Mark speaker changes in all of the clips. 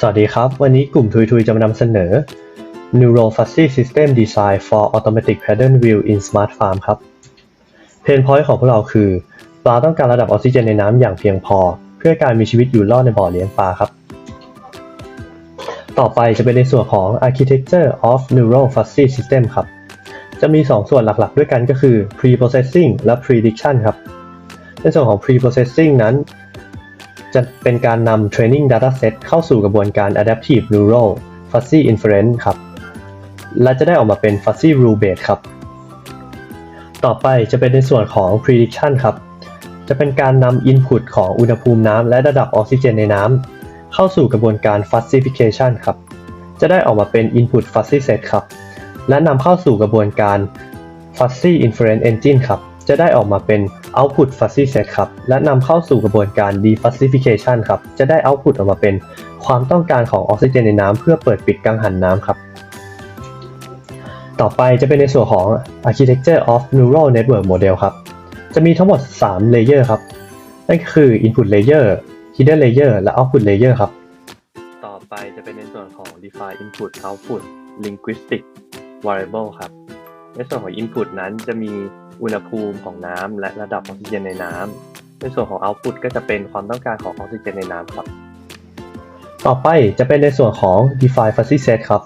Speaker 1: สวัสดีครับ วันนี้กลุ่มทุยทุยจะมานำเสนอ Neuro Fuzzy System Design for Automatic Pattern Wheel in Smart Farm ครับ เพนพอยต์ของพวกเราคือปลาต้องการระดับออกซิเจนในน้ำอย่างเพียงพอ เพื่อการมีชีวิตอยู่รอดในบ่อเลี้ยงปลาครับ ต่อไปจะเป็นในส่วนของ Architecture of Neural Fuzzy System ครับ จะมี 2 ส่วนหลักๆ ด้วยกันก็คือ Pre-processing และ Prediction ครับ ในส่วนของ Pre-processing นั้น จะเป็นการนำ Training Dataset เข้าสู่กระบวนการ Adaptive Neural Fuzzy Inference ครับ และจะได้ออกมาเป็น Fuzzy Rule Based ครับ ต่อไปจะเป็นในส่วนของ Prediction ครับ จะเป็นการนำ Input ของอุณหภูมิน้ำและระดับออกซิเจนในน้ำเข้าสู่กระบวนการ Fuzzification ครับ จะได้ออกมาเป็น Input Fuzzy Set ครับ และนำเข้าสู่กระบวนการ Fuzzy Inference Engine ครับ จะได้ออกมาเป็น Output Fuzzy Set ครับ และนำเข้าสู่กระบวนการ Defuzzification ครับ จะได้ Output ออกมาเป็นความต้องการของออกซิเจนในน้ำเพื่อเปิดปิดกังหันน้ำครับ ต่อไปจะเป็นในส่วนของ Architecture of Neural Network Model ครับ จะมีทั้งหมด 3 Layer ครับ นั่นคือ Input Layer Hidden Layer และ Output Layer ครับ ต่อไปจะเป็นในส่วนของ Define Input Output Linguistic Variable ครับ ในส่วนของ Input นั้นจะมี อุณหภูมิของน้ำและระดับออกซิเจนในน้ำในส่วนของ Output ก็จะเป็นความต้องการของออกซิเจนในน้ำครับ ต่อไปจะเป็นในส่วนของ Define Fuzzy Set ครับ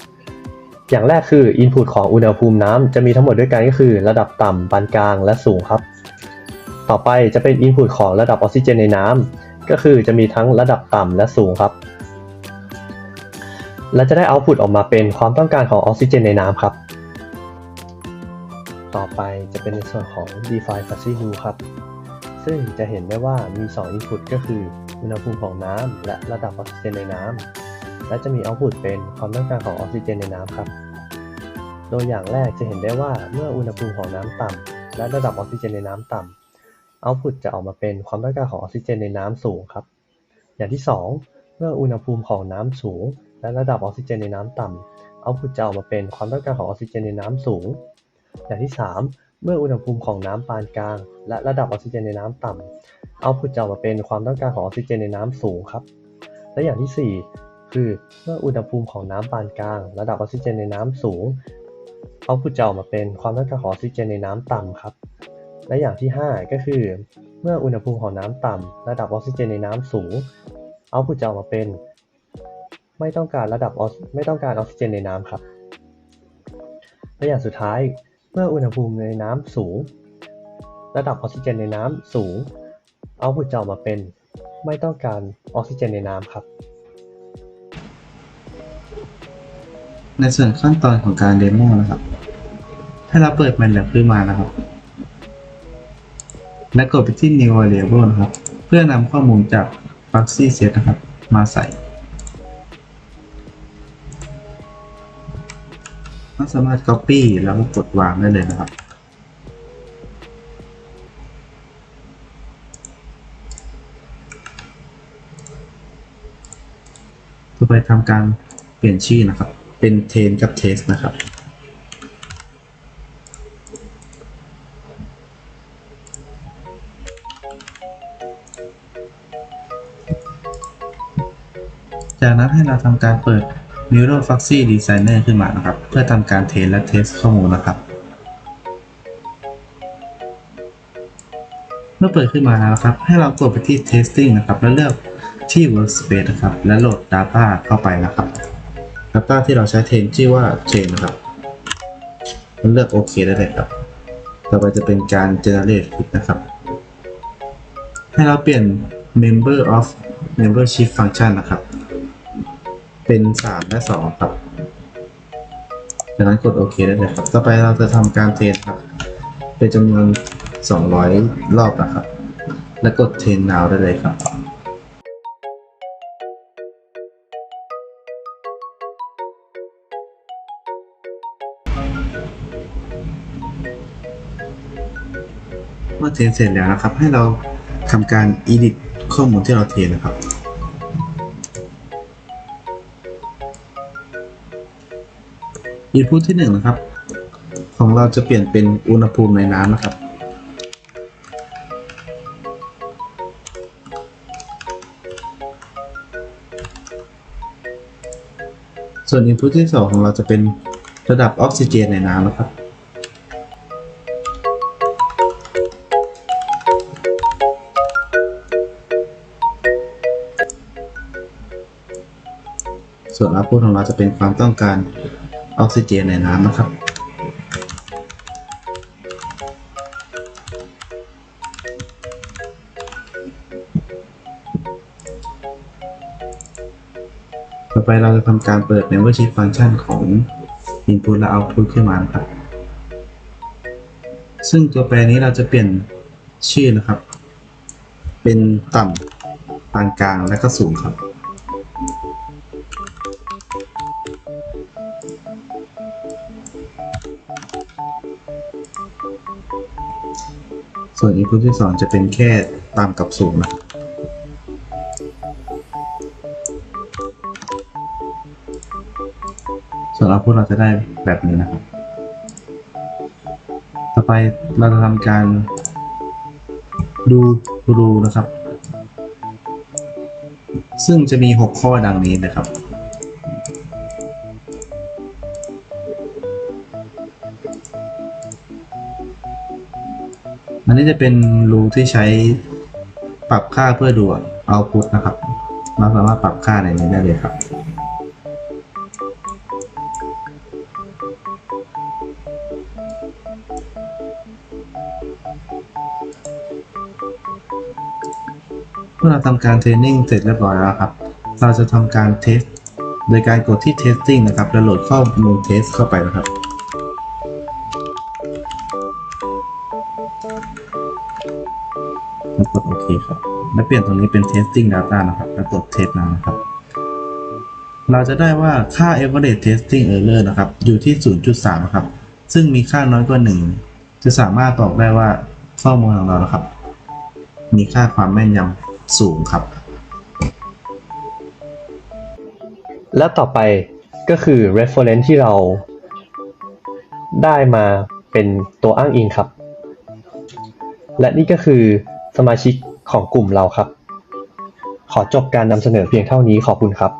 Speaker 1: อย่างแรกคือ Input ของอุณหภูมิน้ำจะมีทั้งหมดด้วยกันก็คือ ระดับต่ำปานกลางและสูงครับ ต่อไปจะเป็น Input ของระดับออกซิเจนในน้ำก็คือจะมีทั้งระดับต่ำและสูงครับและจะได้ Output ออกมาเป็นความต้องการของออกซิเจนในน้ำครับ ต่อไปจะเป็นในส่วนของ Define Fuzzy Rule ครับ ซึ่งจะเห็นได้ว่ามี 2 Input ก็คืออุณหภูมิของน้ำและระดับออกซิเจนในน้ำ และจะมี Output เป็นความต้องการของออกซิเจนในน้ำครับ โดยอย่างแรกจะเห็นได้ว่าเมื่ออุณหภูมิของน้ำต่ำและระดับออกซิเจนในน้ำต่ำ Output จะออกมาเป็นความต้องการของออกซิเจนในน้ำสูงครับ อย่างที่ 2 เมื่ออุณหภูมิของน้ำสูง และระดับออกซิเจนในน้ำต่ำ Output จะออกมาเป็นความต้องการของออกซิเจนในน้ำสูง อย่างที่ 3 เมื่ออุณหภูมิของน้ำปานกลาง และระดับออกซิเจนในน้ำต่ำ Output จะออกมาเป็นความต้องการของออกซิเจนในน้ำสูงครับ และอย่างที่ 4 คือเมื่ออุณหภูมิของน้ำปานกลาง ระดับออกซิเจนในน้ำสูง Output จะออกมาเป็นความต้องการของออกซิเจนในน้ำต่ำครับ และอย่างที่ 5 ก็คือ เมื่ออุณหภูมิของน้ำต่ำระดับออกซิเจนในน้ำสูง Output จะออกมาเป็น ไม่ต้องการระดับออกไม่ต้องการออกซิเจนในน้ำครับและอย่างสุดท้าย เมื่ออุณหภูมิในน้ำสูง ระดับออกซิเจนในน้ำสูง Output จะออกมาเป็น ไม่ต้องการออกซิเจนในน้ำครับ
Speaker 2: ในส่วนขั้นตอนของการเดโมนะครับให้เราเปิดมันแบบขึ้นมานะครับ และกดไปที่ New Variable นะครับ เพื่อนำข้อมูลจาก Fuzzy Set นะครับ มาใส่ เราสามารถ Copy แล้วก็กดวางได้เลยนะครับ ต่อไปทำการเปลี่ยนชื่อนะครับ เป็นเทนกับเทสนะครับจากนั้นให้เราทำการเปิด Neural Foxy Designer ขึ้นมานะครับ เพื่อทำการเทสและเทสข้อมูลนะครับ เมื่อเปิดขึ้นมาแล้วนะครับ ให้เรากดไปที่ Testing นะครับ แล้วเลือกที่ Workspace นะครับ และโหลด Data เข้าไปนะครับ Data ที่เราใช้เทรนชื่อว่า Train นะครับเลือกโอเคได้เลยครับ ต่อไปจะเป็นการ Generate นะครับ ให้เราเปลี่ยน Member of Membership Function นะครับ เป็น3และ2ครับ จากนั้นกดโอเคได้เลยครับ ต่อไปเราจะทำการเทรนครับ เป็นจำนวน 200 รอบนะครับ และกดเทรน now ได้เลยครับเมื่อเทรนเสร็จแล้วนะครับ ให้เราทำการ edit ข้อมูลที่เราเทรนนะครับ input ที่หนึ่งนะครับ ของเราจะเปลี่ยนเป็นอุณหภูมิในน้ำนะครับ ส่วน input ที่ 2 ของเราจะเป็นระดับออกซิเจนในน้ำนะครับส่วน output ของเราจะเป็นความต้องการ ออกซิเจนในน้ำนะครับ ต่อไปเราจะทำการเปิด membership function ของ input และ output ขึ้นมานะครับ ซึ่งตัวแปรนี้เราจะเปลี่ยนชื่อนะครับ เป็นต่ำปานกลางและก็สูงครับ ส่วน input ที่2จะเป็นแค่ต่ำกับสูงนะส่วนเราพวกเราจะได้แบบนี้นะครับ ต่อไปเราจะทำการดูรูนะครับ ซึ่งจะมี 6 ข้อดังนี้นะครับ อันนี้จะเป็นรูที่ใช้ปรับค่าเพื่อดูเอาพุตนะครับ เราสามารถปรับค่าในนี้ได้เลยครับเมื่อเราทำการเทรนนิ่งเสร็จเรียบร้อยแล้วครับ เราจะทำการเทสโดยการกดที่ testing นะครับแล้วโหลดข้อมูลเทสเข้าไปนะครับ แล้วกดโอเคครับ แล้วเปลี่ยนตรงนี้เป็น testing data นะครับ แล้วกด test now นะครับ เราจะได้ว่าค่า average testing error นะครับ อยู่ที่ 0.3 นะครับ ซึ่งมีค่าน้อยกว่า 1 จะสามารถบอกได้ว่าข้อมูลของเรานะครับ มีค่าความแม่นยำสูงครับ
Speaker 1: และต่อไปก็คือ reference ที่เราได้มาเป็นตัวอ้างอิงครับ และนี่ก็คือสมาชิก ของกลุ่มเราครับ ขอจบการนำเสนอเพียงเท่านี้ขอบคุณครับ